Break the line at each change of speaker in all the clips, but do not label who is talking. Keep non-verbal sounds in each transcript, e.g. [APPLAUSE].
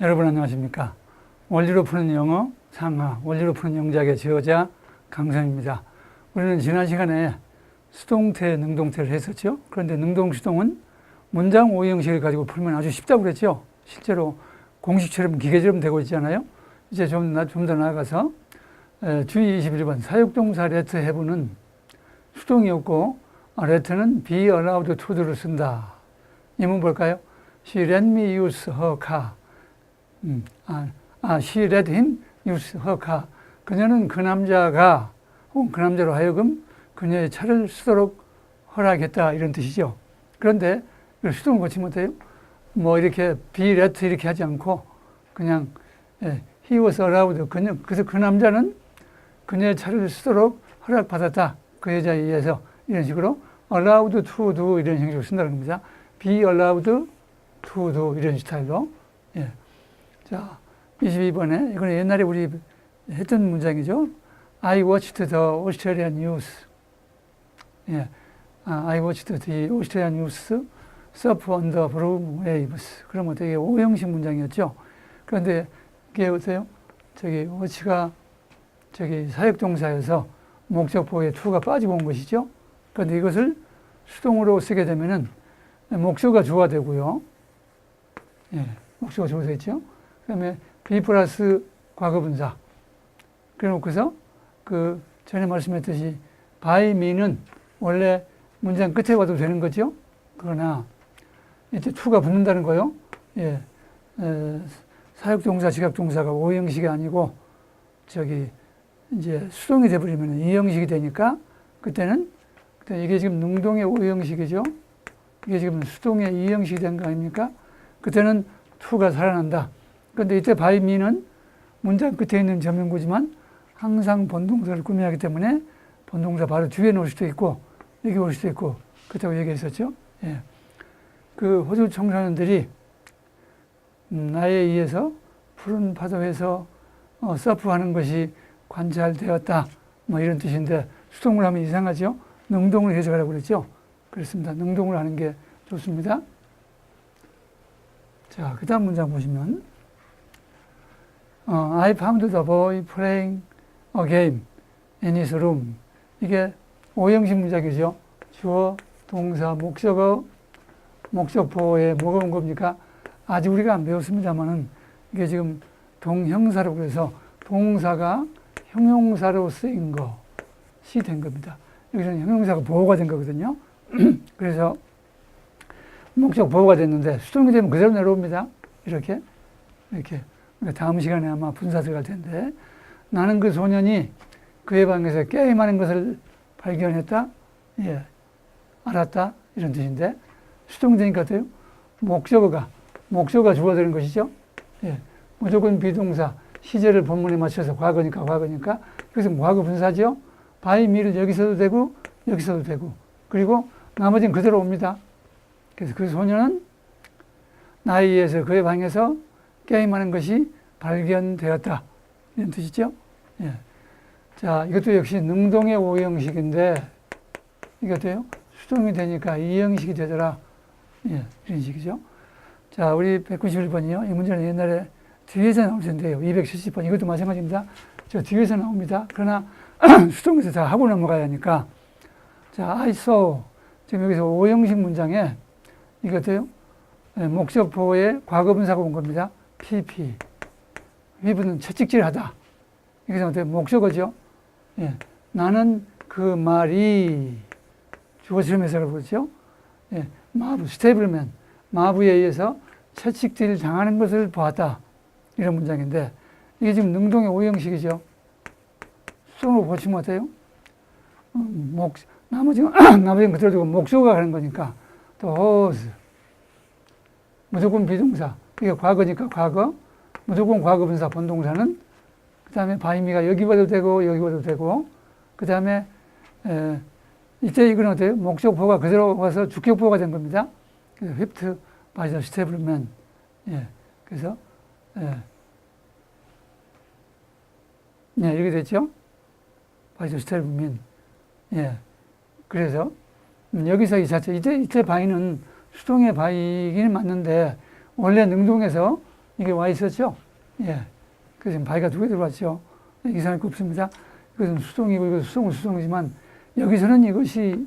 여러분 안녕하십니까? 원리로 푸는 영어 상하, 원리로 푸는 영작의 저자 강성입니다. 우리는 지난 시간에 수동태, 능동태를 했었죠. 그런데 능동 수동은 문장 오해 형식을 가지고 풀면 아주 쉽다고 그랬죠. 실제로 공식처럼 기계처럼 되고 있잖아요. 이제 좀, 나- 좀더 나아가서 에, 주의 21번 사역동사 레트 해부는 수동이었고 아, 레트는 be allowed to를 쓴다. 이 문 볼까요? She let me use her car. 음, 아, 아, she let him use her car. 그녀는 그 남자가 혹은 그 남자로 하여금 그녀의 차를 쓰도록 허락했다 이런 뜻이죠. 그런데 이걸 수동을 고치면 어때요? 뭐 이렇게 be let 이렇게 하지 않고 그냥 예, he was allowed 그녀 그래서 그 남자는 그녀의 차를 쓰도록 허락받았다. 그 여자에 의해서 이런 식으로 allowed to do 이런 형식으로 쓴다는 겁니다. be allowed to do 이런 스타일로. 예. 자, 22번에 이거는 옛날에 우리 했던 문장이죠. I watched the Australian news. 예. 아, I watched the Australian news surf on the blue waves. 그러면 되게 오형식 문장이었죠. 그런데 이게 보세요. 저기 watch가 저기 사역동사여서 목적보에 to가 빠지고 온 것이죠. 그런데 이것을 수동으로 쓰게 되면은 목소가 주가 되고요. 예, 목소가 주가 되죠. 그 다음에 be 플러스 과거분사. 그래 놓고서 그 전에 말씀했듯이 by me는 원래 문장 끝에 와도 되는 거죠. 그러나 이제 to가 붙는다는 거요. 예, 에, 사역동사, 지각동사가 오형식이 아니고 저기 이제 수동이 돼버리면 이형식이 되니까 그때는 그때 이게 지금 능동의 오형식이죠. 이게 지금 수동의 이형식이 된 거 아닙니까? 그때는 to가 살아난다. 그런데 이때 me는 문장 끝에 있는 점용구지만 항상 본동사를 꾸며하기 때문에 본동사 바로 뒤에 놓을 수도 있고 여기 올 수도 있고 그렇다고 얘기했었죠. 예. 그 호주 청소년들이 음, 나에 의해서 푸른 파도에서 어, 서프하는 것이 관찰되었다. 뭐 이런 뜻인데 수동을 하면 이상하죠. 능동을 해석하라고 그랬죠. 그렇습니다. 능동을 하는 게 좋습니다. 자, 그 다음 문장 보시면 어, I found the boy playing a game in his room. 이게 오형식 문장이죠. 주어, 동사, 목적어, 목적보에 뭐가 온 겁니까? 아직 우리가 안 배웠습니다만은 이게 지금 동형사로 그래서 동사가 형용사로 쓰인 것이 된 겁니다. 여기서는 형용사가 보호가 된 거거든요. [CLEARS THROAT] 그래서 목적 보호가 됐는데 수동이 되면 그대로 내려옵니다. 이렇게 이렇게 다음 시간에 아마 분사 들어갈 텐데 나는 그 소년이 그의 방에서 게임하는 것을 발견했다. 예, 알았다 이런 뜻인데 수동되니까 어때요? 목적어가 목적어가 주어되는 것이죠. 예, 무조건 비동사 시제를 본문에 맞춰서 과거니까 과거니까 그래서 과거 분사죠. 바이 미를 여기서도 되고 여기서도 되고 그리고 나머지는 그대로 옵니다. 그래서 그 나에 의해서 그의 방에서 게임하는 것이 발견되었다. 이런 뜻이죠. 예. 자, 이것도 역시 능동의 오형식인데, 이것도요, 수동이 되니까 이형식이 되더라. 예, 이런 식이죠. 자, 우리 191번이요. 이 문제는 옛날에 뒤에서 나올 텐데요. 270번. 이것도 마찬가지입니다. 저 뒤에서 나옵니다. 그러나 [CLEARS THROAT] 수동에서 다 하고 넘어가야 하니까. 자, I saw. 지금 여기서 오형식 문장에 이것도요. 예, 목적 보호에 과거분사가 온 겁니다. PP. 위부는 채찍질하다. 이게 어떻게 목적어죠? 예. 나는 그 말이 주어처럼 해석을 보죠. 예. 마부, 스테이블맨. 마부에 의해서 채찍질 당하는 것을 보았다. 이런 문장인데, 이게 지금 능동의 오형식이죠. 수동으로 고치면 어때요? 어, 목, 나머지는, [CLEARS THROAT] 나머지는 그대로 두고 목적어가 하는 거니까, 또, was. 무조건 비동사. 이게 과거니까 과거. 무조건 과거 분사 본동사는 그 다음에 바이미가 여기 봐도 되고 여기 봐도 되고 그 다음에 이때 이거는 어때요? 목적보가 그대로 와서 주격보가 된 겁니다. 그래서 스테블맨 예. 그래서 예. 예, 이렇게 됐죠? 바이더 스테블맨 예. 그래서 음, 여기서 이 자체 이때 이때 바이는 수동의 바이기는 맞는데 원래 능동에서 이게 와 있었죠? 예. 그래서 지금 바위가 두 개 들어왔죠. 이상할 거 없습니다. 이것은 수동이고 이것은 수동은 수동이지만 여기서는 이것이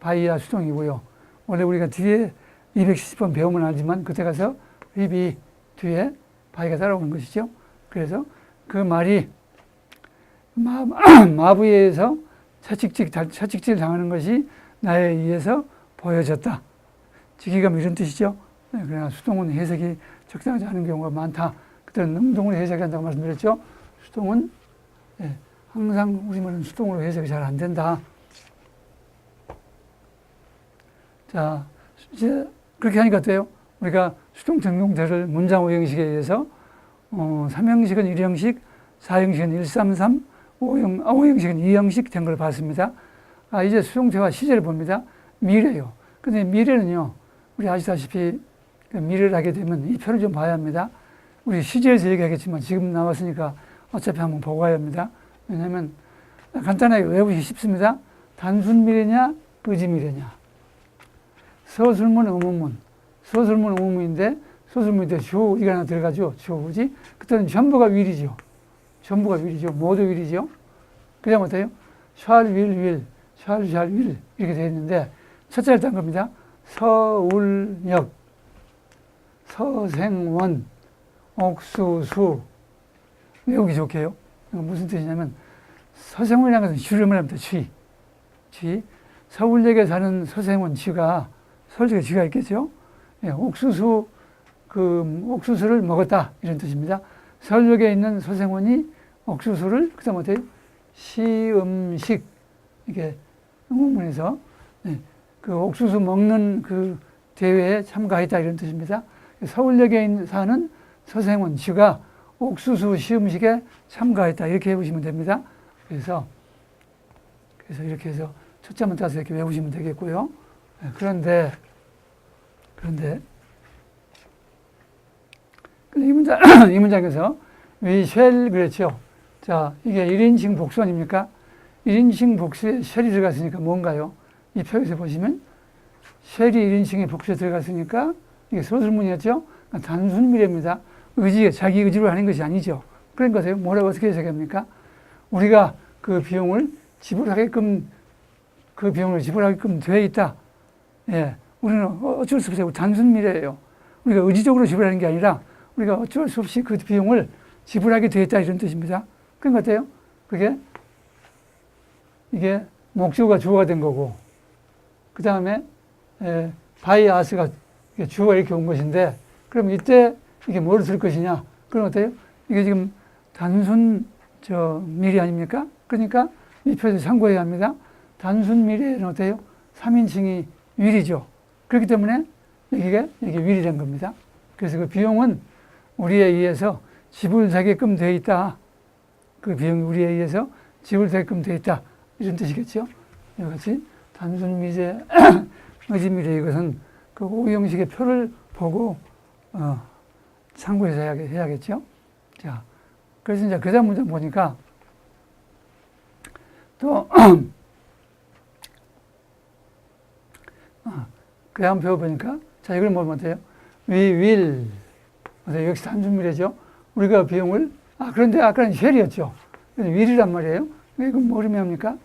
바위야 수동이고요. 원래 우리가 뒤에 270번 배우면 알지만 그때 가서 휘비 뒤에 바위가 따라오는 것이죠. 그래서 그 말이 마, [CLEARS THROAT] 마부에서 채찍질, 채찍질 당하는 것이 나에 의해서 보여졌다. 지기감 이런 뜻이죠. 네, 그러나 수동은 해석이 적당하지 않은 경우가 많다. 그때는 능동으로 해석한다고 말씀드렸죠. 수동은 예, 항상 우리말은 수동으로 해석이 잘 안 된다. 자, 이제 그렇게 하니까 어때요? 우리가 수동 등동태를 문장 오형식에 의해서 어, 3형식은 1형식, 4형식은 133, 5형, 아, 5형식은 2형식 된 걸 봤습니다. 아, 이제 수동태와 시제를 봅니다. 미래요. 근데 미래는요, 우리 아시다시피 그 미래를 하게 되면 이 표를 좀 봐야 합니다. 우리 시제에서 얘기하겠지만 지금 나왔으니까 어차피 한번 보고 가야 합니다. 왜냐하면 간단하게 외우기 쉽습니다. 단순 미래냐, 의지 미래냐. 서술문, 의문문. 서술문, 의문문인데 서술문인데 주어 이가 하나 들어가죠. 우지. 그때는 전부가 윌이죠. 전부가 윌이죠. 모두 윌이죠. 그다음 어때요? shall, will, will, shall, shall, will 이렇게 되어 있는데 첫째를 딴 겁니다. 서울역, 서생원, 옥수수 외우기 좋게요. 무슨 뜻이냐면 서생원이라는 것은 주름을 합니다. 쥐. 쥐. 서울역에 사는 서생원 쥐가 서울역에 쥐가 있겠죠. 예, 옥수수 그 옥수수를 먹었다 이런 뜻입니다. 서울역에 있는 서생원이 옥수수를 그다음 어때요? 시음식 이게 응원문에서 예, 그 옥수수 먹는 그 대회에 참가했다 이런 뜻입니다. 서울역에 사는 서생원 씨가 옥수수 시음식에 참가했다 이렇게 해보시면 됩니다. 그래서 그래서 이렇게 해서 초점을 따서 이렇게 외우시면 되겠고요. 예, 그런데 그런데 이 문장 [CLEARS THROAT] 이 문장에서 shall 그랬죠. 자 이게 1인칭 복수 아닙니까? 1인칭 복수에 shall이 들어갔으니까 뭔가요? 이 표에서 보시면 shall이 1인칭에 복수에 들어갔으니까 이게 소설문이었죠. 그러니까 단순 미래입니다. 의지가 자기 의지로 하는 것이 아니죠. 거세요. 뭐라고 어떻게 해석합니까? 우리가 그 비용을 지불하게끔 그 비용을 지불하게끔 되어 있다. 예, 우리는 어쩔 수 없어요. 단순 미래예요. 우리가 의지적으로 지불하는 게 아니라 우리가 어쩔 수 없이 그 비용을 지불하게 되어 있다 이런 뜻입니다. 그런 것 같아요. 그게 이게 목주가 주어가 된 거고 그 다음에 바이아스가 주어가 이렇게 온 것인데 그럼 이때 이게 뭐를 쓸 것이냐? 그럼 어때요? 이게 지금 단순 저 미래 아닙니까? 그러니까 이 표에서 참고해야 합니다. 단순 미래는 어때요? 3인칭이 윌이죠. 그렇기 때문에 이게 이게 윌이 된 겁니다. 그래서 그 비용은 우리에 의해서 지불되게끔 되어 있다. 그 비용이 우리에 의해서 지불되게끔 되어 있다. 이런 뜻이겠죠. 이와 같이 단순 미래, [CLEARS THROAT] 의지 미래 이것은 그 오형식의 표를 보고 어, 참고해서 해야 겠죠. 자, 그래서 이제 그 다음 문장 보니까 또, 아, [CLEARS THROAT] 그 다음 배워보니까, 자, 이걸 뭐 못해요? We will. 역시 단순 미래죠. 우리가 비용을, 아, 그런데 아까는 쉘이었죠. will이란 말이에요. 이건 뭐 의미합니까?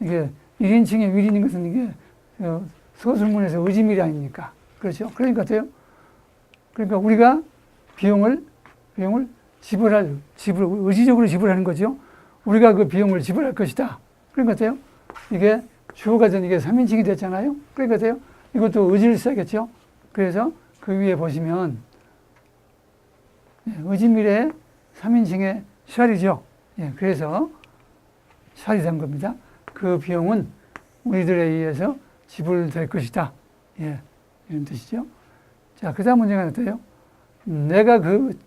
이게 1인칭의 will인 것은 이게 어, 소술문에서 의지밀이 아닙니까? 그렇죠? 그러니까 어때요? 그러니까 우리가 비용을, 비용을 지불할, 지불, 의지적으로 지불하는 거죠. 우리가 그 비용을 지불할 것이다. 것 같아요. 이게 주어가 된 이게 3인칭이 됐잖아요. 것 같아요. 이것도 의지를 써야겠죠. 그래서 그 위에 보시면 예, 의지밀의 3인칭의 샬이죠. 예, 그래서 샬이 된 겁니다. 그 비용은 우리들에 의해서 지불 될 것이다. 예, 이런 뜻이죠. 자, 그 다음 문제가 어때요? 내가 그,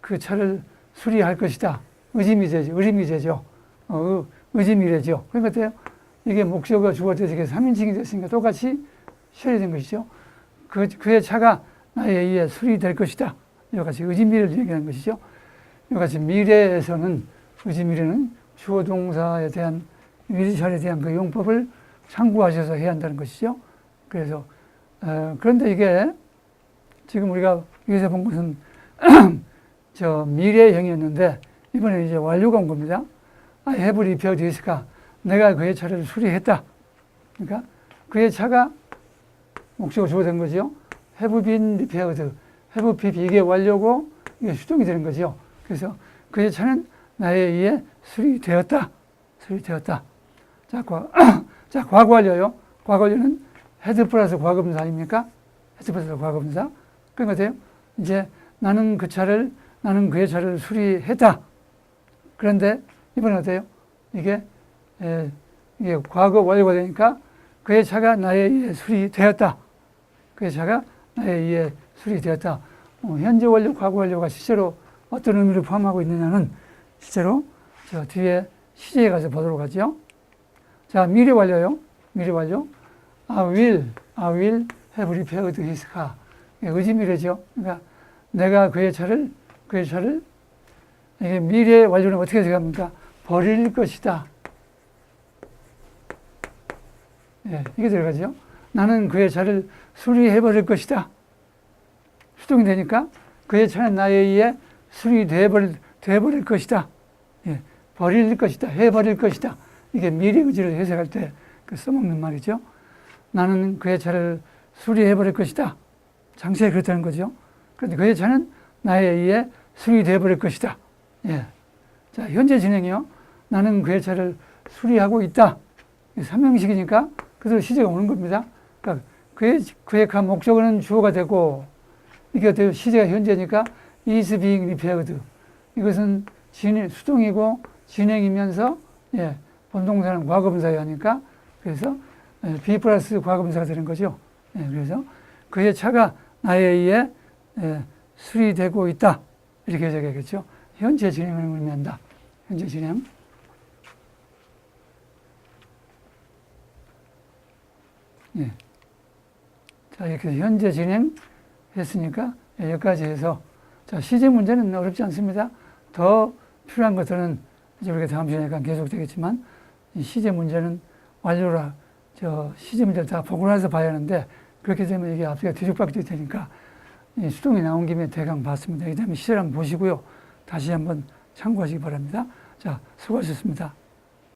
그 차를 수리할 것이다. 의지미제죠. 의리미제죠. 어, 의지미래죠. 그러니까 어때요? 이게 목적어가 주어져서 이게 3인칭이 됐으니까 똑같이 쉘이 된 것이죠. 그, 그의 차가 나에 의해 수리될 것이다. 이와 같이 의지미래를 얘기하는 것이죠. 이와 같이 미래에서는 의지미래는 주어 동사에 대한 위리절에 대한 그 용법을 참고하셔서 해야 한다는 것이죠. 그래서 어, 그런데 이게 지금 우리가 여기서 본 것은 [CLEARS THROAT] 저 미래형이었는데 이번에 이제 완료가 온 겁니다. Have repaired his car. 내가 그의 차를 수리했다. 그러니까 그의 차가 목적어 주어된 거죠. repaired. have been 이게 완료고 이게 수동이 되는 거죠. 그래서 그의 차는 나에 의해 수리되었다. 수리되었다. 자, 과, 자. 과거 완료는 헤드 플러스 과거분사 아닙니까? 헤드 플러스 과거분사. 그런 거 같아요. 이제 나는 그 차를, 나는 그의 차를 수리했다. 그런데 이번에 어때요? 이게, 에, 이게 과거 완료가 되니까 그의 차가 나에 의해 수리되었다. 그의 차가 나에 의해 수리되었다. 어, 현재 완료, 과거 완료가 실제로 어떤 의미를 포함하고 있느냐는 실제로 저 뒤에 시제에 가서 보도록 하죠. 자, 미래 완료요. 미래 완료. I will, I will have repaired his car. 의지 미래죠. 그러니까 내가 그의 차를, 그의 차를 이게 미래 완료는 어떻게 생각합니까? 버릴 것이다. 예, 이게 들어가죠. 나는 그의 차를 수리해 버릴 것이다. 수동이 되니까 그의 차는 나에 의해 수리돼 버릴, 돼 버릴 것이다. 예, 버릴 것이다. 해 버릴 것이다. 이게 미래 의지를 해석할 때 그 써먹는 말이죠. 나는 그의 차를 수리해 버릴 것이다. 장치에 그렇다는 거죠. 그런데 그의 차는 나에 의해 수리돼 버릴 것이다. 예. 자, 현재 진행이요. 나는 그의 차를 수리하고 있다. 삼형식이니까 그대로 시제가 오는 겁니다. 그러니까 그의, 그의 가 목적어는 주어가 되고 이게 어때요? 시제가 현재니까 is being repaired. 이것은 진행, 수동이고 진행이면서 예, 본동사는 과거분사야 하니까 그래서 예, be 플러스 과거분사가 되는 거죠. 예, 그래서 그의 차가 나에 의해 예, 수리되고 있다. 이렇게 해석해야겠죠. 현재 진행을 의미한다. 현재 진행. 예. 자, 이렇게 현재 진행했으니까 예, 여기까지 해서 자, 시제 문제는 어렵지 않습니다. 더 필요한 것들은 이제 우리가 다음 시간에 계속 되겠지만 이 시제 문제는 완료라 저 시제 문제를 다 보고 나서 봐야 하는데 그렇게 되면 이게 앞뒤가 뒤죽박죽이 되니까 이 수동이 나온 김에 대강 봤습니다. 그 다음에 시제를 한번 보시고요. 다시 한번 참고하시기 바랍니다. 자, 수고하셨습니다.